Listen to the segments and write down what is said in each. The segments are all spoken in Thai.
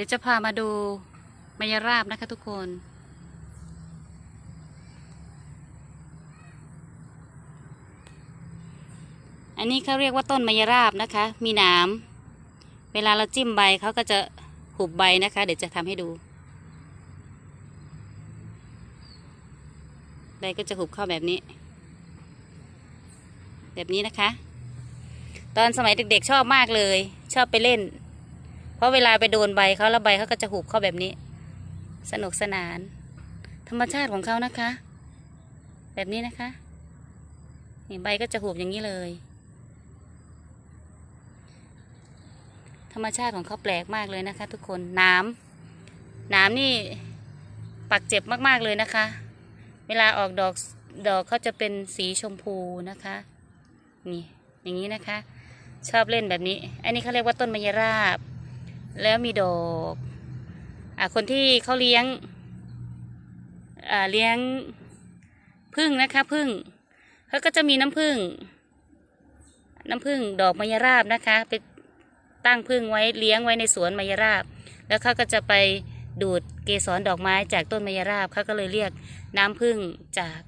ดี๋ยวจะพามาดูมายราบนะคะทุกคน อันนี้เขาเรียกว่าต้นมายราบนะคะ มีหนามเวลาเราจิ้มใบเขาก็จะหุบใบนะคะ เดี๋ยวจะทำให้ดู ใบก็จะหุบเข้าแบบนี้ แบบนี้นะคะ ตอนสมัยเด็กๆชอบมากเลย ชอบไปเล่น เพราะเวลาไปโดนใบเขาแล้วใบเขาก็จะหุบเข้าแบบนี้ สนุกสนาน ธรรมชาติของเขานะคะ แบบนี้นะคะนี่ใบก็จะหุบอย่างนี้เลย ธรรมชาติของเขาแปลกมากเลยนะคะ ทุกคนน้ำน้ำนี่ปักเจ็บมากๆเลยนะคะ เวลาออกดอกดอกเขาจะเป็นสีชมพูนะคะ นี่อย่างนี้นะคะ ชอบเล่นแบบนี้ อันนี้เขาเรียกว่าต้นมะยราบ แล้วมีดอกอ่าคนที่เขาเลี้ยงอ่าเลี้ยงพึ่งนะคะพึ่งเขาก็จะมีน้ำพึ่ง น้ำพึ่งดอกมะยราบนะคะ ไปตั้งพึ่งไว้เลี้ยงไว้ในสวนมะยราบ แล้วเขาก็จะไปดูดเกสรดอกไม้จากต้นมะยราบเขาก็เลยเรียกน้ำพึ่งจาก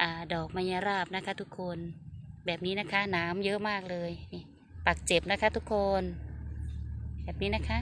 อาดอกมะยราบนะคะ ทุกคนแบบนี้นะคะน้ำเยอะมากเลยนี่ปักเจ็บนะคะทุกคน แบบนี้นะคะ